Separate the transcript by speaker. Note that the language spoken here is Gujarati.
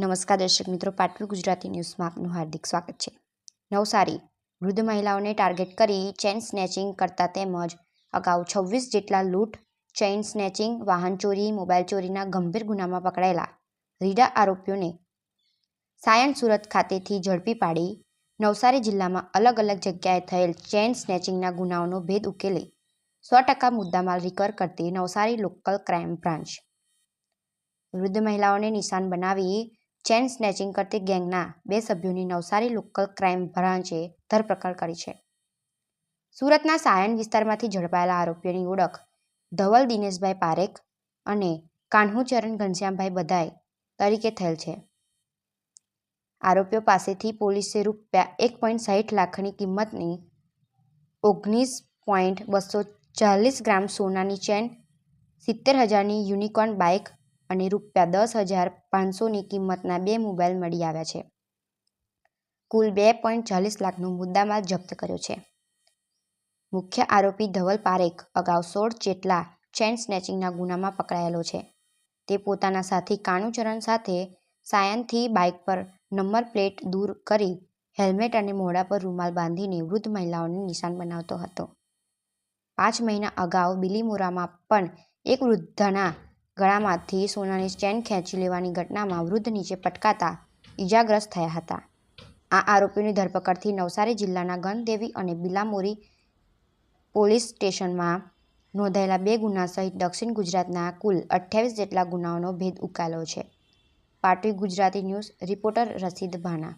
Speaker 1: નમસ્કાર દર્શક મિત્રો પાટવી ગુજરાતી ન્યૂઝમાં આપનું હાર્દિક સ્વાગત છે. નવસારી, વૃદ્ધ મહિલાઓને ટાર્ગેટ કરી ચેઇન સ્નેચિંગ કરતા તેમજ અગાઉ છવ્વીસ જેટલા લૂંટ, ચેઇન સ્નેચિંગ, વાહન ચોરી, મોબાઈલ ચોરીના ગંભીર ગુનામાં પકડાયેલા રીડા આરોપીઓને સાયણ સુરત ખાતેથી ઝડપી પાડી નવસારી જિલ્લામાં અલગ અલગ જગ્યાએ થયેલ ચેઇન સ્નેચિંગના ગુનાઓનો ભેદ ઉકેલી સો ટકા મુદ્દામાલ રિકવર કરતી નવસારી લોકલ ક્રાઇમ બ્રાન્ચ. વૃદ્ધ મહિલાઓને નિશાન બનાવી ચેન સ્નેચિંગ કરતી ગેંગના બે સભ્યોની નવસારી લોકલ ક્રાઇમ બ્રાન્ચે ધરપકડ કરી છે. સુરતના સાયન વિસ્તારમાંથી ઝડપાયેલા આરોપીઓની ઓળખ ધવલ દિનેશભાઈ પારેખ અને કાન્હુચરણ ઘનશ્યામભાઈ બધાય તરીકે થયેલ છે. આરોપીઓ પાસેથી પોલીસે રૂપિયા એક પોઈન્ટ સાહીઠ લાખની કિંમતની ઓગણીસ પોઈન્ટ બસો ચાલીસ ગ્રામ સોનાની ચેન, સિત્તેર હજારની યુનિકોર્ન બાઇક અને રૂપિયા દસ હજાર પાંચસોની કિંમતના બે મોબાઈલ મળી આવ્યા છે. કુલ બે પોઈન્ટ ચાલીસ લાખનો મુદ્દામાલ જપ્ત કર્યો છે. મુખ્ય આરોપી ધવલ પારેખ અગાઉ સોળ જેટલા ચેન સ્નેચિંગના ગુનામાં પકડાયેલો છે. તે પોતાના સાથી કાણુચરણ સાથે સાયનથી બાઇક પર નંબર પ્લેટ દૂર કરી હેલ્મેટ અને મોઢા પર રૂમાલ બાંધીને વૃદ્ધ મહિલાઓને નિશાન બનાવતો હતો. પાંચ મહિના અગાઉ બિલીમોરામાં પણ એક વૃદ્ધાના ગળામાંથી સોનાની ચેન ખેંચી લેવાની ઘટનામાં વૃદ્ધ નીચે પટકાતા ઈજાગ્રસ્ત થયા હતા. આ આરોપીની ધરપકડથી નવસારી જિલ્લાના ગણદેવી અને બિલામોરી પોલીસ સ્ટેશનમાં નોંધાયેલા બે ગુના સહિત દક્ષિણ ગુજરાતના કુલ અઠ્યાવીસ જેટલા ગુનાઓનો ભેદ ઉકાલ્યો છે. પાટવી ગુજરાતી ન્યૂઝ, રિપોર્ટર રસીદ ભાના.